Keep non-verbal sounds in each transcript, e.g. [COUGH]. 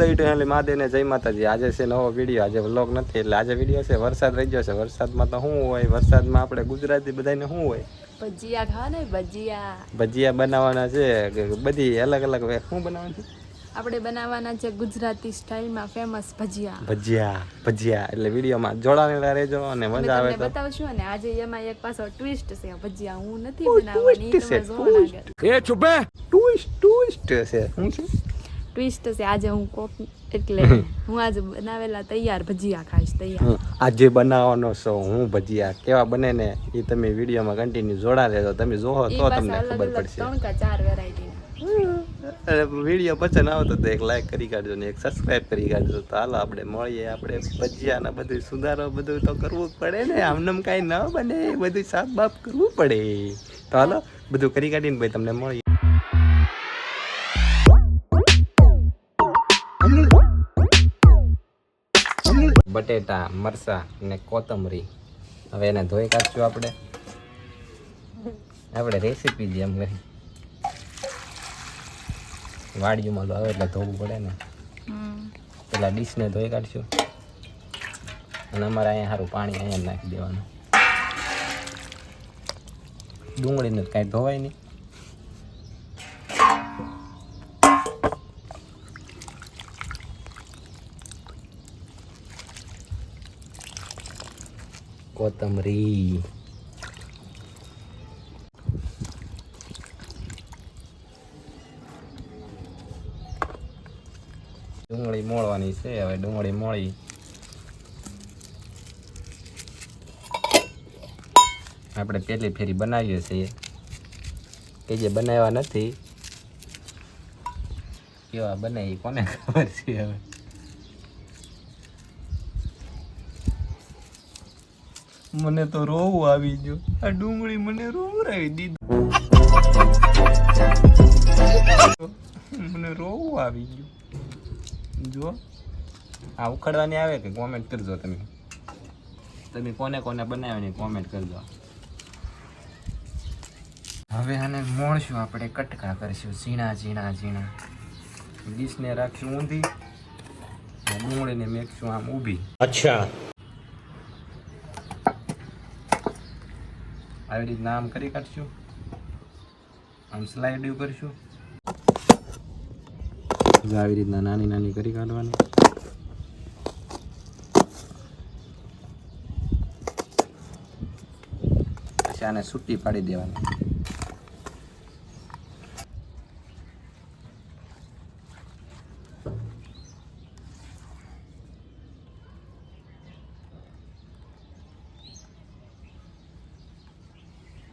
Hello મહાદેવને જય માતાજી. આજે છે નવો વીડિયો આજે વ્લોગ નથી એટલે આજે વીડિયો છે વરસાદ રહી ગયો છે. વરસાદમાં તો શું હોય? વરસાદમાં આપણે ગુજરાતી બધાને શું હોય? ભજીયા ખાવા ભજીયા. ભજીયા બનાવવાના છે બધી અલગ અલગ શું બનાવવાનું છે? આપણે બનાવવાના છે ગુજરાતી સ્ટાઇલમાં ફેમસ ભજીયા. ભજીયા ભજીયા. એટલે વિડીયોમાં જોડાયેલા રહેજો અને મજા આવે તો. બતાવશું અને આજે એમાં એક પાછો ટ્વિસ્ટ છે. ભજીયા હું નથી બનાવવાની છે. શું છે? ટ્વિસ્ટ છે આજે હું કોક એટલે હું આજે બનાવેલા તૈયાર ભજીયા ખાઈશ તૈયાર. આજે બનાવવાનો છો હું ભજીયા. કેવા બને ને એ તમે વિડીયોમાં કન્ટિન્યુ જોડા રહેજો. તમે જોહો તો તમને ખબર પડશે. ત્રણ કા ચાર વેરાયટી વીડિયો પસંદ આવતો તો એક લાઈક કરી કાઢજો ને એક સબસ્ક્રાઇબ કરી કાઢજો. તો હાલો આપણે મળીએ આપણે ભજીયા ને બધું સુધારો બધું તો કરવું જ પડે ને. આમનામ કાંઈ ન બને બધું સાફ બાફ કરવું પડે. તો હાલો બધું કરી કાઢીને ભાઈ તમને મળીએ. બટેટા મરસા ને કોથમરી. હવે એને ધોઈ કાઢશું આપણે. આપણે રેસીપી જેમ કરી વાડીઓમાં લો આવે એટલે ધોવું પડે ને. પેલા ડીશને ધોઈ કાઢશું. અને અમારે અહીંયા સારું પાણી અહીંયા નાખી દેવાનું. ડુંગળીને કાંઈ ધોવાય નહીં. કોથમરી ડુંગળી મોળવાની છે, હવે ડુંગળી મોળી. આપણે પહેલી ફેરી બનાવીએ છીએ. કે જે બનાવ્યા નથી. કેવા બને એ કોને ખબર છે હવે? મને તો રોવું આવી ગયો. આ ડુંગળી મને રોવરાવી દીધું. મને રોવું આવી ગયું. જો આ ઉખડવાની આવે કે કોમેન્ટ કરજો તમે? તમે કોને કોને બનાવીને કોમેન્ટ કરજો. હવે આને મોણશું આપણે કટકા કરીશું. ઝીણા ઝીણા ઝીણા. ડીશને રાખશું ઊંધી. ડુંગળીને મેકશું આમ ઊભી. અચ્છા. આવી રીતના આમ કરી કાઢશું. આમ સ્લાઇડ કરશું. આવી રીતના નાની નાની કરી કાઢવાની. પછી આને સૂટી પાડી દેવાની.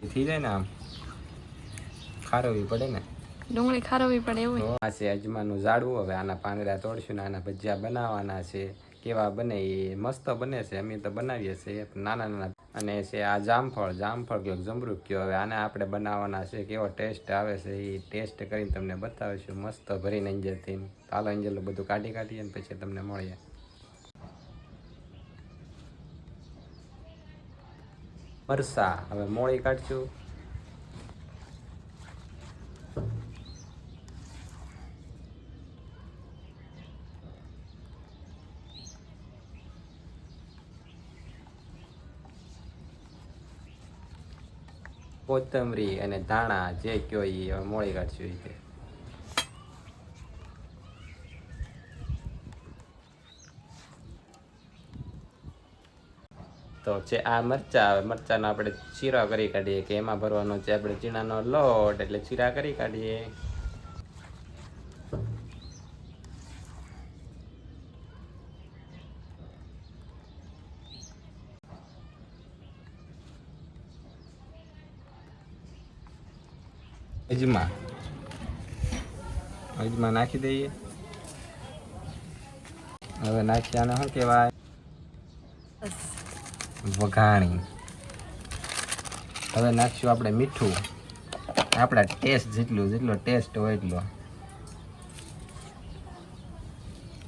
થઈ જાય ને આમ ખારવવી પડે ને. ડુંગળી ખારવવી પડે એવું આ છે અજમાનું ઝાડવું. હવે આના પાંદડા તોડશું ને આના ભજીયા બનાવવાના છે. કેવા બને એ મસ્ત બને છે. અમે તો બનાવીએ છીએ. નાના નાના અને છે આ જામફળ. જામફળ કયો જમરૂક કયો હવે આને આપણે બનાવવાના છે. કેવો ટેસ્ટ આવે છે એ ટેસ્ટ કરીને તમને બતાવીશું. મસ્ત ભરીને અંજરથી હાલો અંજરલું બધું કાઢી કાઢીએ ને પછી તમને મળીએ. મરસા હવે મોળી કાઢશું. કોથમરી અને ધાણા જે કયો એ હવે મોળી કાઢશું એ તો છે આ મરચા આવે, મરચાંનો આપણે ચીરા કરી કાઢીએ કે એમાં ભરવાનો છે. આપણે ચીણાનો લોટ એટલે ચીરા કરી કાઢીએ. અજમા. અજમા નાખી દઈએ. હવે નાખી આને શું કહેવાય? વઘાણી. હવે નાખશું આપણે મીઠું. આપણા ટેસ્ટ જેટલું જેટલો ટેસ્ટ હોય એટલો.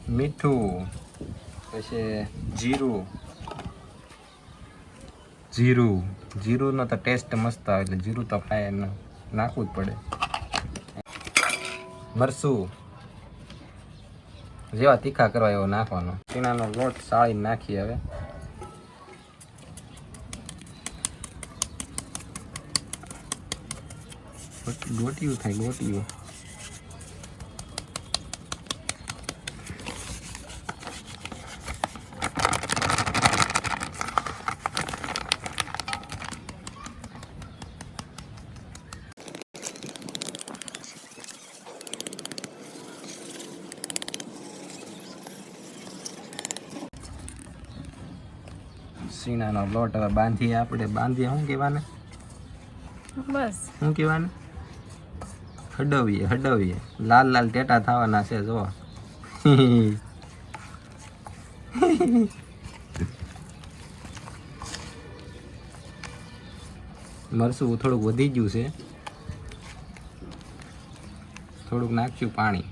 મીઠું. પછી જીરું. જીરું. જીરુંનો તો ટેસ્ટ મસ્ત આવે એટલે જીરું તો ખાય નાખવું જ પડે. મરસું જેવા તીખા કરવા એવો નાખવાનો. ચીણાનો લોટ સાળી નાખીએ હવે. ગોટિયું થાય ગોટિયું સીણાનો લોટ હવે બાંધીએ આપણે. બાંધીએ શું કહેવાને? બસ. શું કહેવાને? હડવીએ હડવીએ. લાલ લાલ ટેટા થવાના છે, જો. મરસું થોડુંક વધી ગયું છે. થોડુંક નાખ્યું પાણી.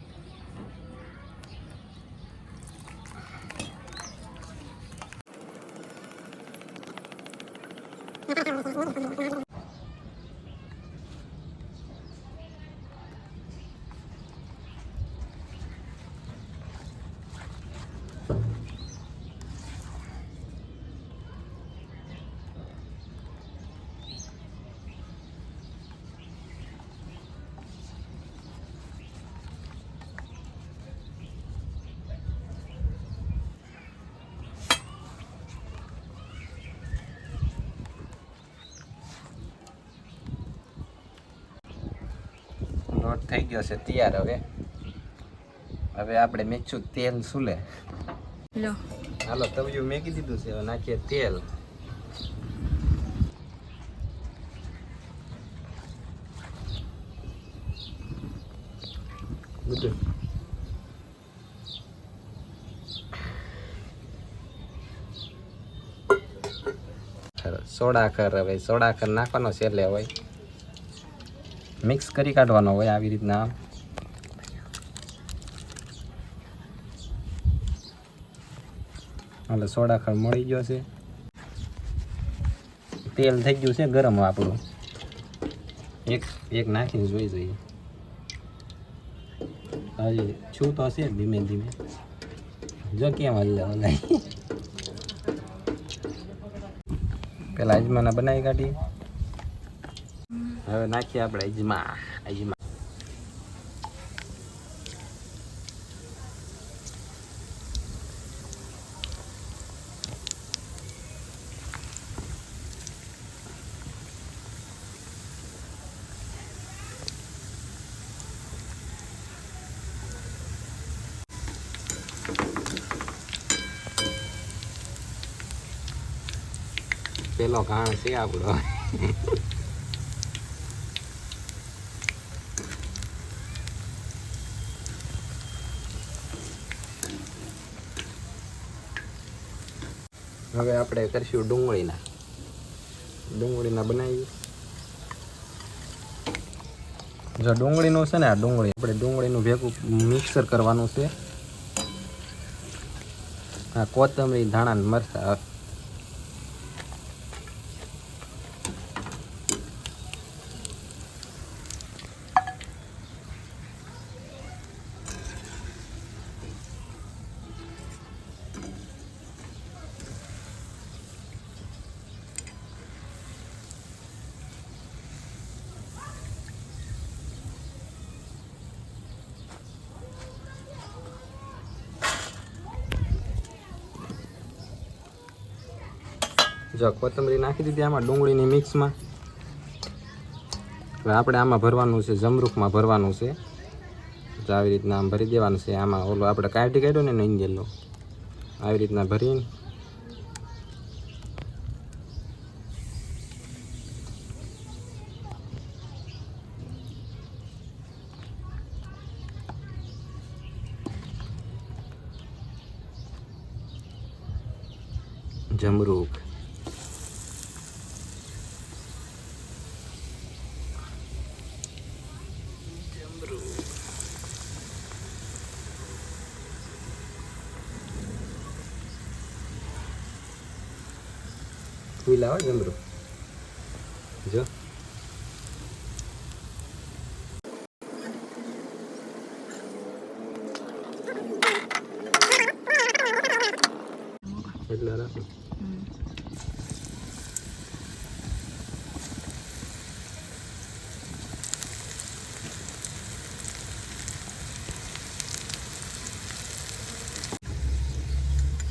લોટ થઈ ગયો છે તૈયાર હવે. હવે આપણે મેચું તેલ સુલે. લો. હાલો તવિયું મેકી દીધું છે હવે નાખીએ તેલ. બધું. સોડાખર હવે સોડાખર નાખવાનો છે એટલે હોય મિક્સ કરી કાઢવાનો હોય આવી રીતના. એટલે સોડાખર મળી ગયો છે. તેલ થઈ ગયું છે ગરમ આપણું. એક એક નાખીને જોઈ જોઈએ. હજી છું તો છે ધીમે ધીમે. જો કેમ હલ્લે હલાય. [LAUGHS] પેલા અજમાના બનાવી કાઢી હવે નાખીએ આપણે અજમા અજમા. પેલો ઘાણ છે આપણો. હવે આપણે કરીશું ડુંગળીના. ડુંગળીના બનાવી જો ડુંગળીનું છે ને, આ ડુંગળી, આપણે ડુંગળીનું ભેગું મિક્સર કરવાનું છે. આ કોથમરી, ધાણા મરચાં. જો કોથમરી નાખી દીધી આમાં ડુંગળીની મિક્સમાં. હવે આપણે આમાં ભરવાનું છે, જમરૂખમાં ભરવાનું છે. તો આવી રીતના આમ ભરી દેવાનું છે. આમાં ઓલો આપણે કાઢી કાઢ્યો ને નંગેલો આવી રીતના ભરીને. જમરૂખ. ફૂલ આવે જમરૂખ જો એટલે રાખો હમ.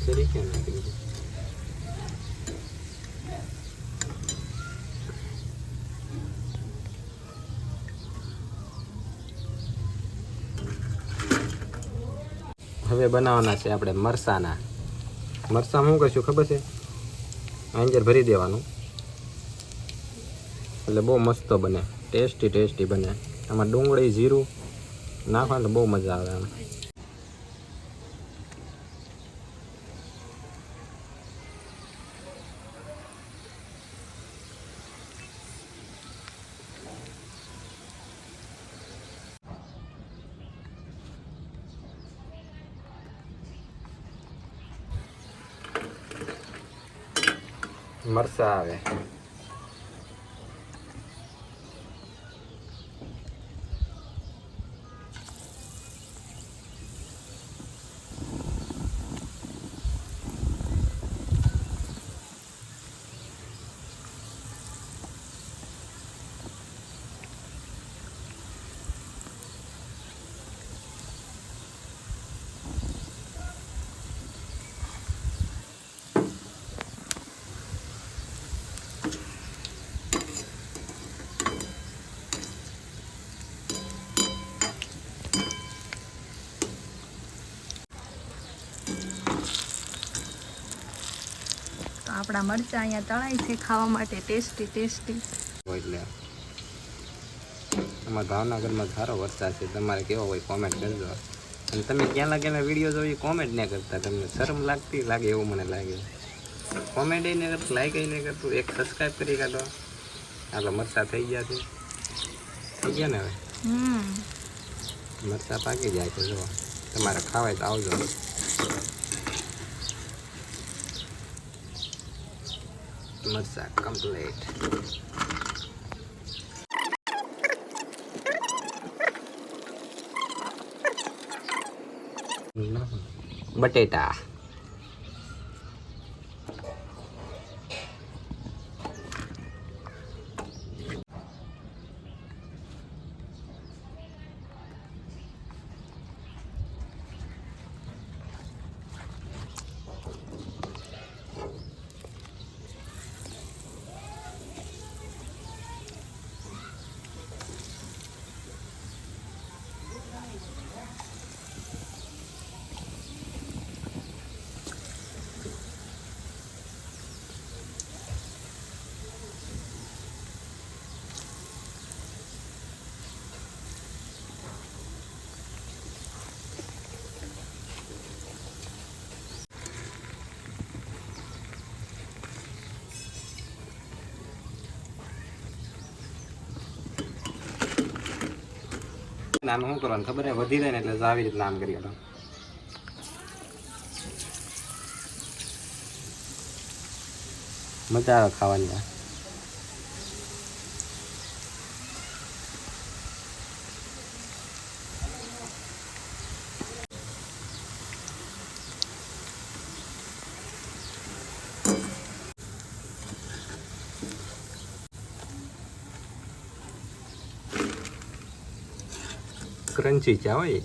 સરી કેમ નાખી દીધું હવે બનાવવાના છે આપણે મરસાના. મરસાં શું કહીશું ખબર છે? આંજર ભરી દેવાનું. એટલે બહુ મસ્ત બને. ટેસ્ટી ટેસ્ટી બને. આમાં ડુંગળી, જીરું નાખવાનું બહુ મજા આવે આમ. મરસા આવે તો આપણા મરચાં અહીંયા તળાય છે ખાવા માટે ટેસ્ટી ટેસ્ટી. એટલે અમારા ભાવનગરમાં સારો વરસાદ છે. તમારે કેવો હોય કોમેન્ટ કરજો. અને તમે ક્યાં લાગેલા વીડિયો જોઈ કોમેન્ટ નહીં કરતા. તમને શરમ લાગતી લાગે એવું મને લાગે. કોમેન્ટ નહીં કરતું લાઈક નહીં કરતું. એક સબસ્ક્રાઈબ કરી કાઢો. હાલો મરચા થઈ ગયા છે. થઈ ગયા ને હવે? મરચા પાકી જાય છે જો તમારે ખાવાય તો આવજો. મરસા કમ્પ્લીટ બટેટા નામ શું કરવાનું ખબર હે? વધી જાય ને એટલે આવી રીતના આમ કરી કાઢો મજા આવે ખાવાની આ. ક્રન્ચી ચા હોય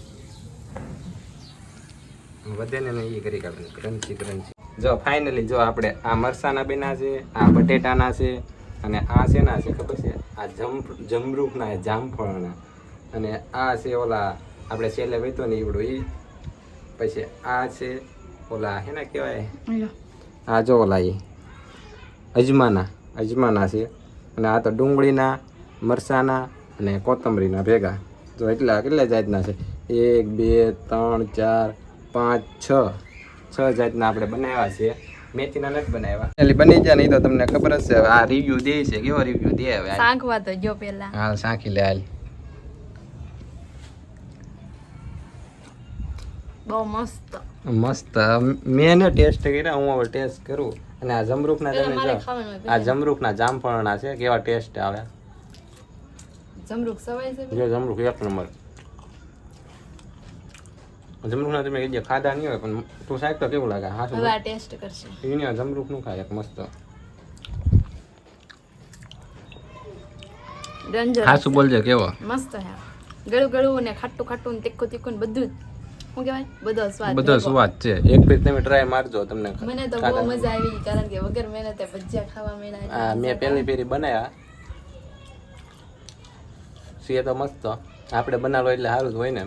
વધે ને એ કરી કાઢવાનું ક્રન્ચી ક્રન્ચી. જો ફાઇનલી જો આપણે આ મરસાના બેના છે આ બટેટાના છે અને આ શેના છે ખબર છે? આ જમ જમરૂખના જામફળના. અને આ છે ઓલા આપણે છેલ્લે વહેતો ને ઈવડું એ પછી આ છે ઓલા હેના કહેવાય? આ જો ઓલા એ અજમાના અજમાના છે. અને આ તો ડુંગળીના મરસાના અને કોથમરીના ભેગા. જો એટલા કેટલા જાતના છે? એક બે ત્રણ ચાર પાંચ છ. છ જાતના આપણે બનાવ્યા છે. મેથીના નથી બનાવ્યા. એટલે બની જાય નહીં તો તમને ખબર જ છે. આ રિવ્યુ દે છે. કેવો રિવ્યુ દે હવે આ? તો જો પેલા. હાલ સાંખી લે હાલ. બહુ મસ્ત. મસ્ત. મેં ને ટેસ્ટ કર્યા હું હવે ટેસ્ટ કરું. અને આ જમરૂખના તમે જો આ. જમરૂખના જામફળના છે. કેવા ટેસ્ટ આવે. જમરૂખ સવાય છે જો જમરૂખ એક નંબર. જમરૂખના તમે કઈ ખાધા નહીં હોય પણ તું સાહેબ તો કેવું લાગે? હા હવે આ ટેસ્ટ કરશે. એને જમરૂખનું ખાય એક મસ્ત. ડેન્જર શું બોલજે કેવો? મસ્ત હે ગળું ગળું ને ખાટું ખાટું ને તીખું તીખું ને બધું જ. શું કહેવાય? બધો સ્વાદ બધો સ્વાદ છે. એક પીસ તમે ટ્રાય મારજો તમને મને તો બહુ મજા આવી કારણ કે વગર મહેનતે ભજીયા ખાવા મળ્યા હા મેં પહેલી ફેરી બનાવ્યા છે તો મસ્ત. આપણે બનાવો એટલે સારું જ હોય ને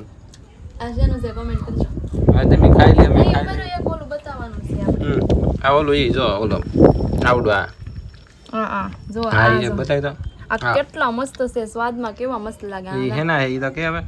આ શેનું છે કોમેન્ટ કરજો. હવે તમે ખાઈ લે અમે ખાઈ અમારું એક ઓલું બતાવવાનું છે આપણે. આ ઓલું ઈ જો ઓલો આવડું આ. હા હા જો હા આ એ. બતાવી દો આ કેટલા મસ્ત છે સ્વાદમાં કેવા મસ્ત લાગે આ. હે ના ઈ તો કે હવે.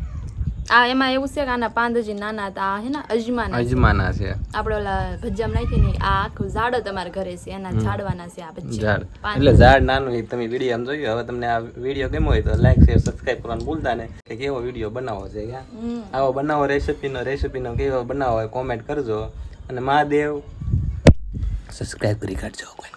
આ એમાં એવું છે કે આના પાંદ હજી નાના હતા હે ને અજમાના. અજમાના છે. આપણે ઓલા ભજ્જામ નાખી ને આ આખું ઝાડ તમારા ઘરે છે એના ઝાડવાના છે આ ઝાડ. એટલે ઝાડ નાનું એ તમે વીડિયો આમ જોયું હવે તમને આ વીડિયો ગમ્યો હોય તો લાઈક શેર સબસ્ક્રાઇબ કરવાનું ભૂલતા ને કે કેવો વીડિયો બનાવો છે ક્યાં હમ. આવો બનાવો રેસીપી નો કેવો બનાવો હોય કોમેન્ટ કરજો. અને મહાદેવ સબસ્ક્રાઇબ કરી કાઢજો કોઈ